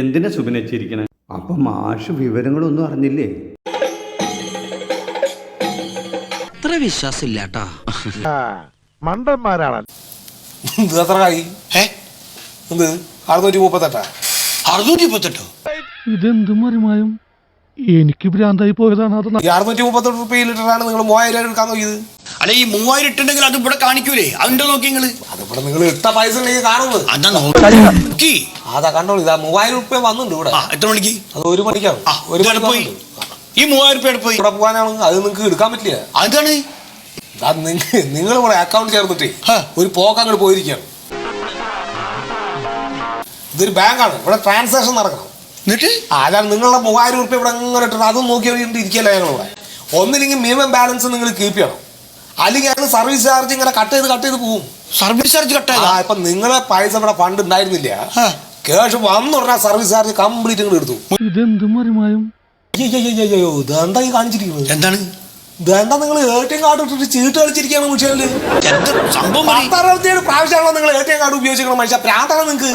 എന്തിനാ സുബിനച്ചിരിക്കണേ അപ്പൊ മാഷ് വിവരങ്ങളൊന്നും അറിഞ്ഞില്ലേ? അത്ര വിശ്വാസം ഇല്ലാട്ടാ മണ്ടന്മാരാണ്. ഇത് എത്ര കായി ഏ എന്ത്? അറുന്നൂറ്റി മുപ്പത്തെട്ടാ? അറുന്നൂറ്റി മുപ്പത്തെട്ടോ? ഇതെന്ത് മറിമായും? എനിക്ക് ഭ്രാന്തായി പോയതാണ് അത്. അറുന്നൂറ്റി മുപ്പത്തെട്ട് റുപ്യ ലിറ്ററാണ് നിങ്ങൾ മൂവായിരം എടുക്കാൻ നോക്കിയത്. അല്ല ഈ മൂവായിരം ഇട്ടുണ്ടെങ്കിൽ അത് ഇവിടെ കാണിക്കൂലേ? അതിന്റെ നോക്കി നിങ്ങൾ. അതിവിടെ നിങ്ങൾ ഇട്ട പൈസ ഉണ്ടെങ്കിൽ കാണുന്നത്. അതാ നോക്കി അതാ കണ്ടോളൂ ഇതാ മൂവായിരം റുപ്യ വന്നിട്ടുണ്ട് ഇവിടെ. ആ എത്ര മണിക്ക്? അത് ഒരു മണിക്കാണ്. ആ ഒരു ഒരു പോയി. വന്നിട്ടുണ്ട്. ഈ മൂവായിരം രൂപ പോയി? ഇവിടെ പോകാനാണ്. അത് നിങ്ങൾക്ക് എടുക്കാൻ പറ്റില്ല. അതാണ് നിങ്ങൾ ഇവിടെ അക്കൗണ്ട് ചേർന്നിട്ടേ. ഒരു പോക്ക് അങ്ങോട്ട് പോയിരിക്കുകയാണ്. ഇതൊരു ബാങ്കാണ്. ഇവിടെ ട്രാൻസാക്ഷൻ നടക്കണം. എന്നിട്ട്? ആ, അതാണ് നിങ്ങളുടെ മൂവായിരം റുപ്യ ഇവിടെ ഇങ്ങനെ ഇട്ടിട്ട് അതും നോക്കി ഇരിക്കല്ല ഞങ്ങൾ ഇവിടെ. ഒന്നില്ലെങ്കിൽ മിനിമം ബാലൻസ് നിങ്ങൾ കീപ്പ് ചെയ്യണം. അല്ലെങ്കിൽ അത് സർവീസ് ചാർജ് ഇങ്ങനെ കട്ട് ചെയ്ത് കട്ട് ചെയ്ത് പോവും. സർവീസ് ചാർജ് കട്ട് ആ ഇപ്പൊ നിങ്ങളെ പൈസ ഇവിടെ ഫണ്ട് ഉണ്ടായിരുന്നില്ല. ക്യാഷ് വന്നു പറഞ്ഞാൽ സർവീസ് ചാർജ് കംപ്ലീറ്റ് ഇങ്ങോട്ട് എടുത്തു. അയ്യോ ഇതെന്താ ഈ കാണിച്ചിരിക്കുന്നത്? എന്താണ്? ഇതെന്താ നിങ്ങൾ എ ടി എം കാർഡ് ഇട്ടിട്ട് ചീട്ട് കളിച്ചിരിക്കുകയാണ് എന്ത് സംഭവം പത്താറാമത്തേഴ് പ്രാവശ്യമാണോ നിങ്ങൾ എ ടി എം കാർഡ് ഉപയോഗിച്ചിരിക്കണം മനുഷ്യ. പ്രാന്താണ് നിങ്ങൾക്ക്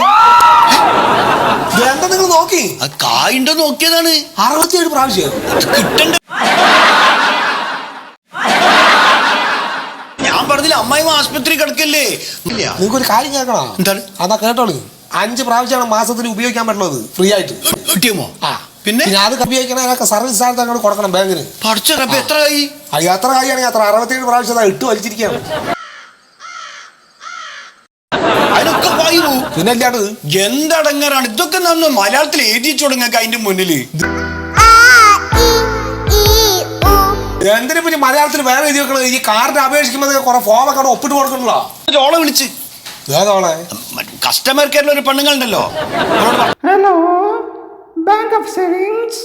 ഇതെന്താ നിങ്ങൾ നോക്കി? കായിന്റെ നോക്കിയതാണ്. അറുപത്തിയേഴ് പ്രാവശ്യം. കിട്ടണ്ട ഞാൻ ആശുപത്രി കിടക്കല്ലേ? നിങ്ങൾക്ക് ഒരു കാര്യം കേൾക്കണം? എന്താണ്? അതാ കേട്ടോളൂ. അഞ്ച് പ്രാവശ്യമാണ് മാസത്തിൽ ഉപയോഗിക്കാൻ പറ്റുള്ളത് ഫ്രീ ആയിട്ട് ഓക്കേമോ ആ. പിന്നെ? അത് ഉപയോഗിക്കണ സർവീസ് ചാർജ് അങ്ങോട്ട് കൊടുക്കണം ബാങ്കിന്. പഠിച്ച എത്ര ആയി? അത് എത്ര കാര്യമാണെങ്കിൽ അത്ര. അറുപത്തിയേഴ് പ്രാവശ്യം ഇട്ട് വലിച്ചിരിക്കുകയാണ്. അതിനൊക്കെ പിന്നെ എന്താണ് എന്തടങ്ങാറാണ്? ഇതൊക്കെ നമ്മൾ മലയാളത്തിൽ എഴുതി തുടങ്ങി അതിന്റെ മുന്നിൽ. എന്തിനു പിന്നെ മലയാളത്തിൽ വേറെ എഴുതി വെക്കണത്? ഈ കാർഡ് അപേക്ഷിക്കുമ്പോൾ കുറെ ഫോമൊക്കെ അവിടെ ഒപ്പിട്ട് കൊടുക്കണല്ലോ. ഓളെ വിളിച്ച്. ഏതോളെ കസ്റ്റമർ കെയറിൽ ഒരു പെണ്ണുങ്ങളുണ്ടല്ലോ. Hello bank of savings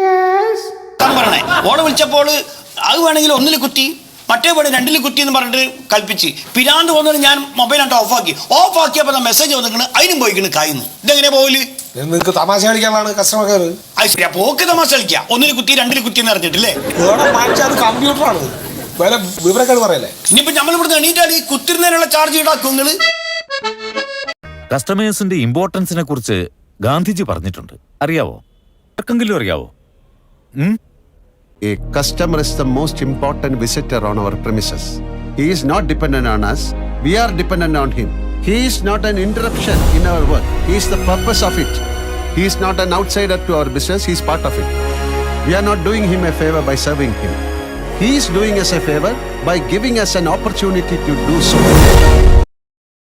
yes പറയണേ. ഓളെ വിളിച്ചപ്പോൾ അത് വേണമെങ്കിൽ ഒന്നിൽ കുത്തി മറ്റേ പോലെ രണ്ടിൽ കുത്തി എന്ന് പറഞ്ഞിട്ട് കൽപ്പിച്ച്. പിരാന്ത് പോകുന്നത് ഞാൻ മൊബൈൽ ആയിട്ട് ഓഫാക്കി ഓഫാക്കിയപ്പോൾ മെസ്സേജ് വന്നിട്ടുണ്ട് അതിനും പോയിക്കണ് കായിന്ന്. ഇതെങ്ങനെ പോകൽ നിങ്ങൾക്ക് തമാശ കളിക്കാനാണ് കസ്റ്റമർ കെയർ അത് ശരിയാ. പോക്ക് തമാശ കളിക്കുക ഒന്നിന് കുത്തി രണ്ടിന് കുത്തി എന്ന് അറിഞ്ഞിട്ടില്ലേ? ഇവിടെ മാറ്റി അത് കമ്പ്യൂട്ടറാണ് വേറെ വിവരക്കേട് പറയല്ലേ? ഇനിയിപ്പോ നമ്മൾ ഇവിടുന്ന് എണീറ്റാൽ ഈ കുത്തിരുന്നതിനുള്ള ചാർജ് ഈടാക്കും നിങ്ങൾ. കസ്റ്റമേഴ്സിന്റെ ഇമ്പോർട്ടൻസിനെ കുറിച്ച് ഗാന്ധിജി പറഞ്ഞിട്ടുണ്ട്. അറിയാവോ? ആർക്കെങ്കിലും അറിയാവോ? ഉം? A customer is the most important visitor on our premises. He is not dependent on us, we are dependent on him. He is not an interruption in our work, he is the purpose of it. He is not an outsider to our business, he is part of it. We are not doing him a favor by serving him. He is doing us a favor by giving us an opportunity to do so.